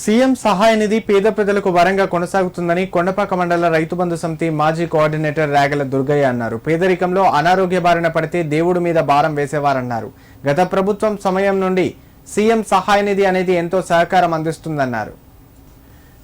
CM సహాయ నిధి పేద ప్రజలకు వరంగా కొనసాగుతుందని కొండపాక మండల రైతు బంధు సమితి మాజీ కోఆర్డినేటర్ రాగల దుర్గయ్య అన్నారు. పేదరికంలో అనారోగ్య బారిన పడితే దేవుడి మీద భారం వేసేవారన్నారు. గత ప్రభుత్వం సమయం నుండి సీఎం సహాయ నిధి అనేది ఎంతో సహకారం అందిస్తుందన్నారు.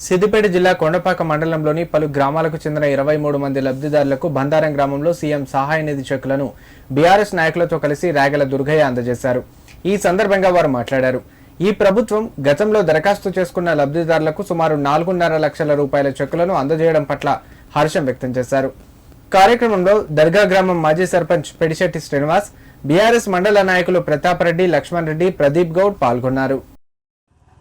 సిద్దిపేట జిల్లా కొండపాక మండలంలోని పలు గ్రామాలకు చెందిన ఇరవై మూడు మంది లబ్ధిదారులకు బందారం గ్రామంలో సీఎం సహాయ నిధి చెక్కులను బీఆర్ఎస్ నాయకులతో కలిసి రాగల దుర్గయ్య అందజేశారు. ఈ సందర్భంగా వారు మాట్లాడారు. ఈ ప్రభుత్వం గతంలో దరఖాస్తు చేసుకున్న లబ్ధిదారులకు సుమారు నాలుగున్నర లక్షల రూపాయల చెక్కులను అందజేయడం పట్ల హర్షం వ్యక్తం చేశారు. కార్యక్రమంలో దర్గా గ్రామం మాజీ సర్పంచ్ పెడిశెట్టి శ్రీనివాస్ బీఆర్ఎస్ మండల నాయకులు ప్రతాప్ రెడ్డి లక్ష్మణ్ రెడ్డి ప్రదీప్ గౌడ్ పాల్గొన్నారు.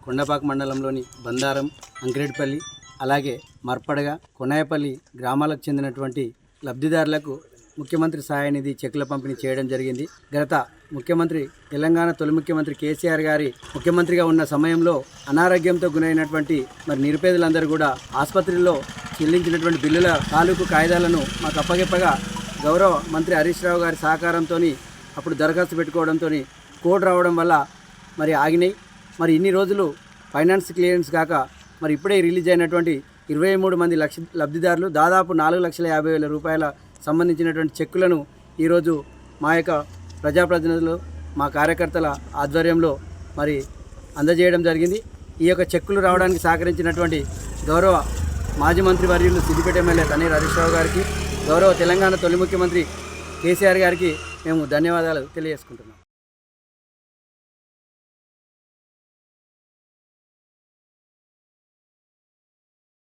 కొండపాక మండలంలోని బందారం అంకిరెడ్డిపల్లి అలాగే మర్పడగ కొనాయపల్లి గ్రామాలకు చెందినటువంటి లబ్ధిదారులకు ముఖ్యమంత్రి సహాయ నిధి చెక్కుల పంపిణీ చేయడం జరిగింది. గత ముఖ్యమంత్రి తెలంగాణ తొలి ముఖ్యమంత్రి కేసీఆర్ గారి ముఖ్యమంత్రిగా ఉన్న సమయంలో అనారోగ్యంతో గురైనటువంటి మరి నిరుపేదలందరూ కూడా ఆసుపత్రిలో చెల్లించినటువంటి బిల్లుల తాలూకు కాయిదాలను మాకు అప్పగెప్పగా గౌరవ మంత్రి హరీష్ రావు గారి సహకారంతో అప్పుడు దరఖాస్తు పెట్టుకోవడంతో కోడ్ రావడం వల్ల మరి ఆగినాయి. మరి ఇన్ని రోజులు ఫైనాన్స్ క్లియరెన్స్ కాక మరి ఇప్పుడే రిలీజ్ అయినటువంటి ఇరవై మూడు మంది లక్ష లబ్ధిదారులు దాదాపు నాలుగు లక్షల యాభై వేల రూపాయల సంబంధించినటువంటి చెక్కులను ఈరోజు మా యొక్క ప్రజాప్రతినిధులు మా కార్యకర్తల ఆధ్వర్యంలో మరి అందజేయడం జరిగింది. ఈ యొక్క చెక్కులు రావడానికి సహకరించినటువంటి గౌరవ మాజీ మంత్రి వర్యులు సిద్దిపేట ఎమ్మెల్యే తనీర్ హరీష్ రావు గారికి గౌరవ తెలంగాణ తొలి ముఖ్యమంత్రి కేసీఆర్ గారికి మేము ధన్యవాదాలు తెలియజేసుకుంటున్నాం.